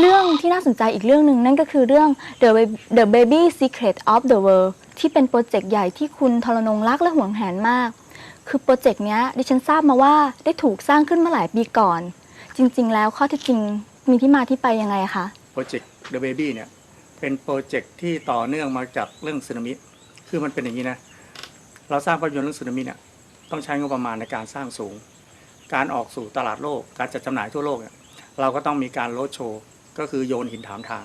เรื่องที่น่าสนใจอีกเรื่องหนึ่งนั่นก็คือเรื่อง The Ba- The Baby Secret of the World ที่เป็นโปรเจกต์ใหญ่ที่คุณทรนงรักและหวงแหนมาก คือโปรเจกต์เนี้ยดิฉันทราบมาว่าได้ถูกสร้างขึ้นมาหลายปีก่อน จริง ๆ แล้วข้อท็จจริงมีที่มาที่ไปยังไงคะโปรเจกต์ The Baby เนี่ยเป็นโปรเจกต์ที่ต่อเนื่องมาจากเรื่องสึนามิ คือมันเป็นอย่างนี้นะ เราสร้างภาพยนตร์เรื่องสึนามิเนี่ยต้องใช้งบประมาณในการสร้างสูง การออกสู่ตลาดโลก การจัดจำหน่ายทั่วโลกเนี่ยเราก็ต้องมีการโลดโชว์ ก็คือโยนหินถามทาง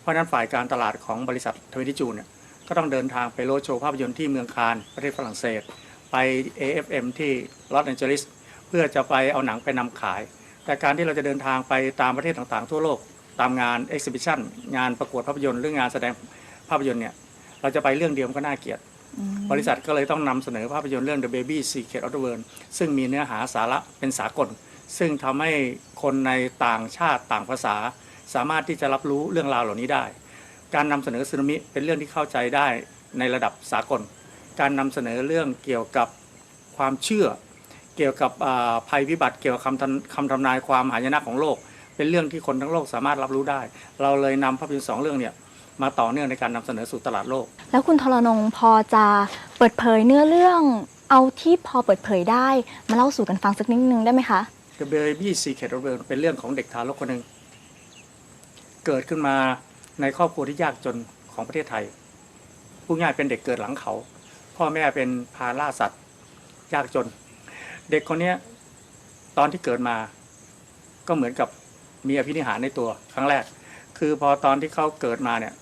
เพราะนั้นฝ่ายการตลาดของบริษัททวิติจูนเนี่ยก็ต้องเดินทางไปโลดโชว์ภาพยนตร์ที่เมืองคานประเทศฝรั่งเศส ไป AFM ที่ลอสแอนเจลิสเพื่อจะไปเอาหนังไปนำขาย แต่การที่เราจะเดินทางไปตามประเทศต่างๆ ทั่วโลกตามงาน Exhibition งานประกวดภาพยนตร์หรืองานแสดงภาพยนตร์เนี่ยเราจะไปเรื่องเดียวก็น่าเกลียด บริษัทก็เลยต้องนำเสนอภาพยนตร์เรื่อง The Baby Secret of the World ซึ่งมีเนื้อหาสาระเป็นสากล ซึ่งทำให้คนในต่างชาติต่างภาษา สามารถที่จะรับรู้เรื่องราวเหล่านี้ได้ การนำเสนอสึนามิเป็นเรื่องที่เข้าใจได้ในระดับสากล การนำเสนอเรื่องเกี่ยวกับความเชื่อ เกี่ยวกับอ่าภัยพิบัติ เกี่ยวกับคำทำคำทำนายความหายนะของโลก เป็นเรื่องที่คนทั้งโลกสามารถรับรู้ได้ เราเลยนำภาพยนตร์สองเรื่องเนี่ยมาต่อเนื่องในการนำเสนอสู่ตลาดโลก แล้วคุณทรนงพอจะเปิดเผยเนื้อเรื่องเอาที่พอเปิดเผยได้ มาเล่าสู่กันฟังสักนิดนึงได้ไหมคะ The Baby Secret of the World เป็นเรื่องของเด็กทารกคนหนึ่ง เกิดขึ้นมาในครอบครัวที่ยากจนของประเทศไทย ผู้ง่ายเป็นเด็กเกิดหลังเขา พ่อแม่เป็นพาล่าสัตว์ ยากจน เด็กคนเนี้ยตอนที่เกิดมา ก็เหมือนกับมีอภินิหารในตัวครั้งแรก คือพอตอนที่เขาเกิดมาเนี่ย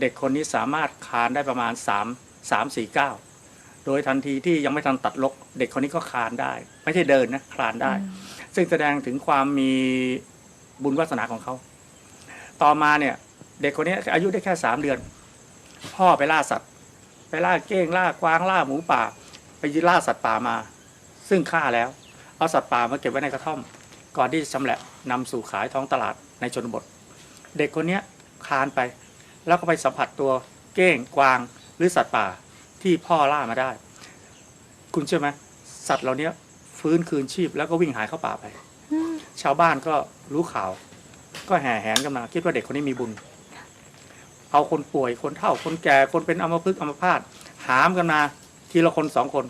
เด็กคนนี้สามารถคลานได้ประมาณ 3 3 4 9 โดยทันทีที่ยังไม่ทันตัดลก เด็กคนนี้ก็คลานได้ ไม่ใช่เดินนะคลานได้ ซึ่งแสดงถึงความมีบุญวาสนาของเขา ต่อมาเนี่ย เด็กคนนี้อายุได้แค่สามเดือน พ่อไปล่าสัตว์ ไปล่าเก้งล่ากวางล่าหมูป่า ไปล่าสัตว์ป่ามา ซึ่งฆ่าแล้ว เอาสัตว์ป่ามาเก็บไว้ในกระท่อม ก่อนที่จะชำแหละนำสู่ขายท้องตลาดในชนบท เด็กคนเนี้ยคลานไป แล้วก็ไปสัมผัสตัวเก้งกวางหรือสัตว์ป่าที่พ่อล่ามาได้ คุณเชื่อไหมสัตว์เหล่านี้ฟื้นคืนชีพแล้วก็วิ่งหายเข้าป่าไป ชาวบ้านก็รู้ข่าว ก็แห่แหนกันมาคิดว่าเด็กคนนี้มีบุญ เอาคนป่วยคนเฒ่าคนแก่คนเป็นอัมพฤกษ์อัมพาตหามกันมาทีละคนสองคน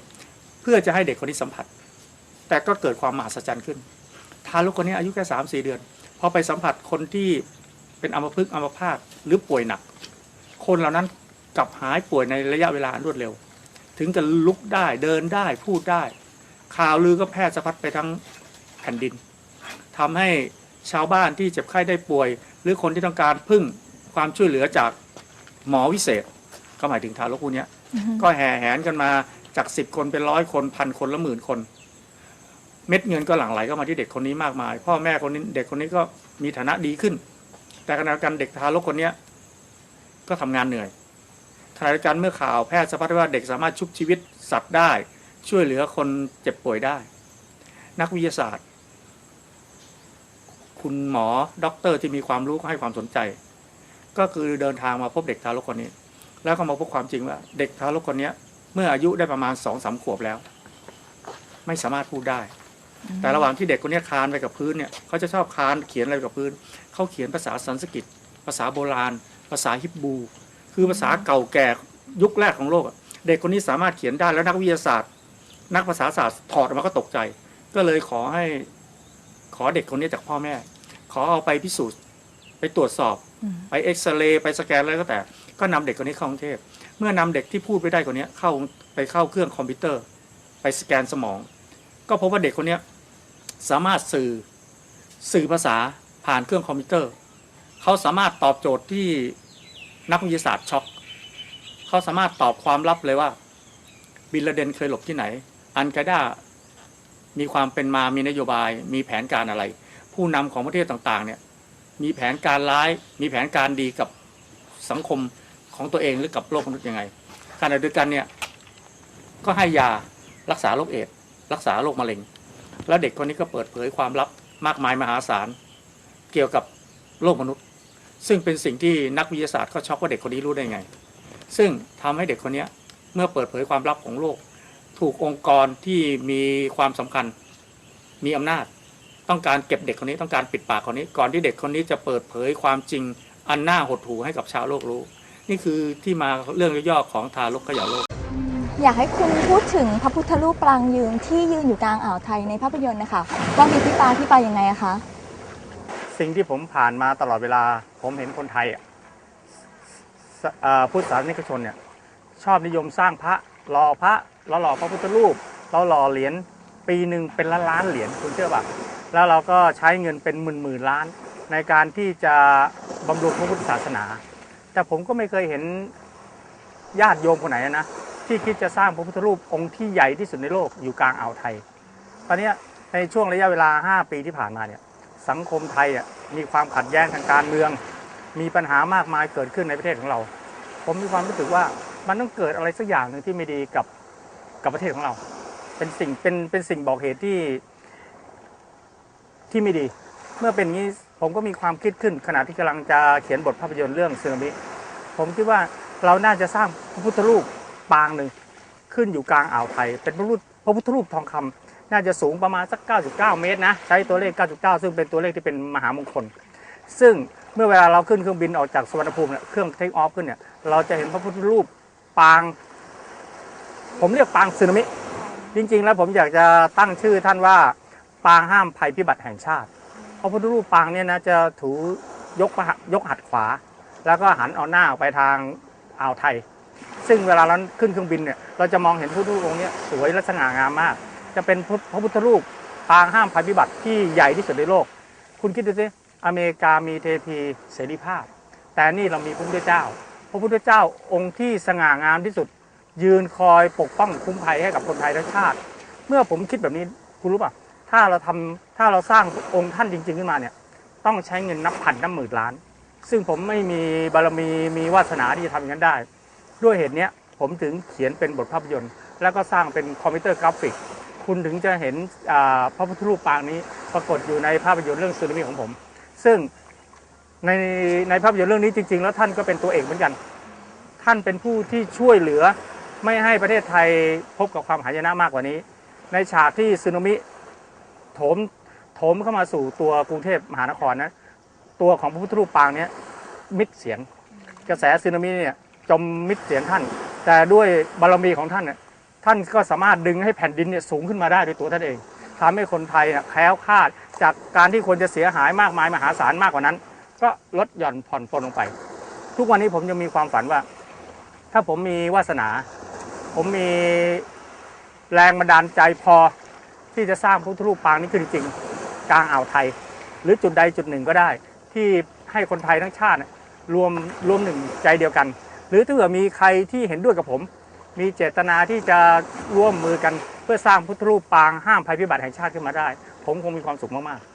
เพื่อจะให้เด็กคนนี้สัมผัส แต่ก็เกิดความมหัศจรรย์ขึ้น ทารกคนนี้อายุแค่สามสี่เดือนพอไปสัมผัสคนที่เป็นอัมพฤกษ์อัมพาตหรือป่วยหนัก คนเหล่านั้นกลับหายป่วยในระยะเวลาอันรวดเร็ว ถึงจะลุกได้เดินได้พูดได้ ข่าวลือก็แพร่สะพัดไปทั้งแผ่นดินทำให้ ชาวบ้านที่เจ็บไข้ได้ป่วย หรือคนที่ต้องการพึ่งความช่วยเหลือจากหมอวิเศษ ก็หมายถึงทารกผู้เนี้ยก็แห่แหนกันมาจากสิบคนเป็นร้อยคนพันคนละหมื่นคน เม็ดเงินก็หลั่งไหลเข้ามาที่เด็กคนนี้มากมาย พ่อแม่คนนี้เด็กคนนี้ก็มีฐานะดีขึ้น แต่ขณะเดียวกันเด็กทารกคนเนี้ยก็ทำงานเหนื่อยขณะเดียวกันเมื่อข่าวแพทย์สะพัดว่าเด็กสามารถชุบชีวิตสัตว์ได้ ช่วยเหลือคนเจ็บป่วยได้ นักวิทยาศาสตร์ คุณหมอด็อกเตอร์ที่มีความรู้ก็ให้ความสนใจ ก็คือเดินทางมาพบเด็กทารกคนนี้ แล้วก็มาพบความจริงว่า เด็กทารกคนเนี้ยเมื่ออายุได้ประมาณสองสามขวบแล้ว ไม่สามารถพูดได้ แต่ระหว่างที่เด็กคนเนี้ยคลานไปกับพื้นเนี่ยเขาจะชอบคลานเขียนอะไรกับพื้นเขาเขียนภาษาสันสกฤตภาษาโบราณ ภาษาฮิบรูคือภาษาเก่าแก่ยุคแรกของโลกอะเด็กคนนี้สามารถเขียนได้แล้วนักวิทยาศาสตร์ นักภาษาศาสตร์ถอดออกมาก็ตกใจ ก็เลยขอให้ ขอเด็กคนนี้จากพ่อแม่ ขอเอาไปพิสูจน์ไปตรวจสอบอืมไปเอ็กซเรย์ไปสแกนอะไรก็แต่ ก็นำเด็กคนนี้เข้ากรุงเทพเมื่อนำเด็กที่พูดไม่ได้คนนี้เข้าไปเข้าเครื่องคอมพิวเตอร์ ไปสแกนสมอง ก็พบว่าเด็กคนนี้สามารถสื่อสื่อภาษาผ่านเครื่องคอมพิวเตอร์ เขาสามารถตอบโจทย์ที่นักวิทยาศาสตร์ช็อกเขาสามารถตอบความลับเลยว่า บินลาเดนเคยหลบที่ไหน อันกาดา มีความเป็นมามีนโยบาย มีแผนการอะไร ผู้นำของประเทศต่างๆเนี่ยมีแผนการร้าย มีแผนการดีกับสังคมของตัวเองหรือกับโลกมนุษย์ยังไงขณะเดียวกันเนี่ยก็ให้ยารักษาโรคเอดส์รักษาโรคมะเร็ง แล้วเด็กคนนี้ก็เปิดเผยความลับมากมายมหาศาลเกี่ยวกับโลกมนุษย์ ซึ่งเป็นสิ่งที่นักวิทยาศาสตร์ก็ช็อกว่าเด็กคนนี้รู้ได้ไง ซึ่งทำให้เด็กคนนี้เมื่อเปิดเผยความลับของโลก ถูกองค์กรที่มีความสำคัญ มีอำนาจ ต้องการเก็บเด็กคนนี้ต้องการปิดปากคนนี้ ก่อนที่เด็กคนนี้จะเปิดเผยความจริงอันน่าหดหู่ให้กับชาวโลกรู้ นี่คือที่มาเรื่องย่อๆของทารกเขย่าโลก อยากให้คุณพูดถึงพระพุทธรูปปรางยืนที่ยืนอยู่กลางอ่าวไทยในภาพยนตร์นะคะว่ามีที่ปาที่ไปยังไงอะคะสิ่งที่ผมผ่านมาตลอดเวลา ผมเห็นคนไทยอะสเอ่อพุทธศาสนิกชนเนี่ยชอบนิยมสร้างพระหล่อพระ เราหล่อพระพุทธรูป เราหล่อเหรียญปีหนึ่งเป็นล้านล้านเหรียญคุณเชื่อป่ะแล้วเราก็ใช้เงินเป็นหมื่นหมื่นล้าน ในการที่จะบำรุงพระพุทธศาสนา แต่ผมก็ไม่เคยเห็นญาติโยมคนไหนนะที่คิดจะสร้างพระพุทธรูปองค์ที่ใหญ่ที่สุดในโลกอยู่กลางอ่าวไทย ตอนนี้ในช่วงระยะเวลา 5 ปีที่ผ่านมาเนี่ยสังคมไทยมีความขัดแย้งทางการเมือง มีปัญหามากมายเกิดขึ้นในประเทศของเรา ผมมีความรู้สึกว่ามันต้องเกิดอะไรสักอย่างหนึ่งที่ไม่ดีกับ กับประเทศของเรา เป็นสิ่งเป็นเป็นสิ่งบอกเหตุที่ที่ไม่ดี เมื่อเป็นอย่างนี้ผมก็มีความคิดขึ้นขณะที่กำลังจะเขียนบทภาพยนตร์เรื่องซึนามิผมคิดว่าเราน่าจะสร้างพระพุทธรูปปางหนึ่งขึ้นอยู่กลางอ่าวไทย เป็นพระพุทธพระพุทธรูปทองคำน่าจะสูงประมาณสัก 99 เมตรนะใช้ตัวเลข 99 ซึ่งเป็นตัวเลขที่เป็นมหามงคล ซึ่งเมื่อเวลาเราขึ้นเครื่องบินออกจากสวรรณภูมิเนี่ยเครื่องเทคออฟขึ้นเนี่ยเราจะเห็นพระพุทธรูปปาง ผมเรียกปางสึนามิ จริง ๆ แล้วผมอยากจะตั้งชื่อท่านว่าปางห้ามภัยพิบัติแห่งชาติ เพราะพุทธรูปปางเนี่ยนะจะถูยกหัตถ์ยกหัดขวา แล้วก็หันเอาหน้าออกไปทางอ่าวไทย ซึ่งเวลาเราขึ้นเครื่องบินเนี่ยเราจะมองเห็นพระพุทธรูปองค์นี้สวยและสง่างามมาก จะเป็นพระพุทธรูปปางห้ามภัยพิบัติที่ใหญ่ที่สุดในโลก คุณคิดดูสิอเมริกามีเทพีเสรีภาพ แต่นี่เรามีพระพุทธเจ้า พระพุทธเจ้าองค์ที่สง่างามที่สุด ยืนคอยปกป้องคุ้มภัยให้กับคนไทยทั้งชาติ เมื่อผมคิดแบบนี้คุณรู้ป่ะถ้าเราทำถ้าเราสร้างองค์ท่านจริง ๆ ขึ้นมาเนี่ย ต้องใช้เงินนับพันนับหมื่นล้าน ซึ่งผมไม่มีบารมีมีวาสนาที่จะทำอย่างนั้นได้ ด้วยเหตุเนี้ยผมถึงเขียนเป็นบทภาพยนตร์ แล้วก็สร้างเป็นคอมพิวเตอร์กราฟิก คุณถึงจะเห็นอ่าพระพุทธรูปปางนี้ปรากฏอยู่ในภาพยนตร์เรื่องซูนามิของผม ซึ่งในในภาพยนตร์เรื่องนี้จริง ๆ แล้วท่านก็เป็นตัวเอกเหมือนกัน ท่านเป็นผู้ที่ช่วยเหลือ ไม่ให้ประเทศไทยพบกับความหายนะมากกว่านี้ ในฉากที่สึนามิโถมโถมเข้ามาสู่ตัวกรุงเทพมหานครนะตัวของพระพุทธรูปปางนี้มิดเสียง กระแสสึนามิเนี่ยจมมิดเสียงท่าน แต่ด้วยบารมีของท่านเนี่ยท่านก็สามารถดึงให้แผ่นดินเนี่ยสูงขึ้นมาได้ด้วยตัวท่านเองทำให้คนไทยเนี่ยแคล้วคลาดจากการที่ควรจะเสียหายมากมายมหาศาลมากกว่านั้น ก็ลดหย่อนผ่อนปลนลงไป ทุกวันนี้ผมยังมีความฝันว่า ถ้าผมมีวาสนา ผมมีแรงบันดาลใจพอที่จะสร้างพุทธรูปปางนี้ขึ้นจริงกลางอ่าวไทย หรือจุดใดจุดหนึ่งก็ได้ ที่ให้คนไทยทั้งชาติรวมรวมหนึ่งใจเดียวกัน หรือถ้าเผื่อมีใครที่เห็นด้วยกับผม มีเจตนาที่จะร่วมมือกัน เพื่อสร้างพุทธรูปปางห้ามภัยพิบัติแห่งชาติขึ้นมาได้ ผมคงมีความสุขมากๆ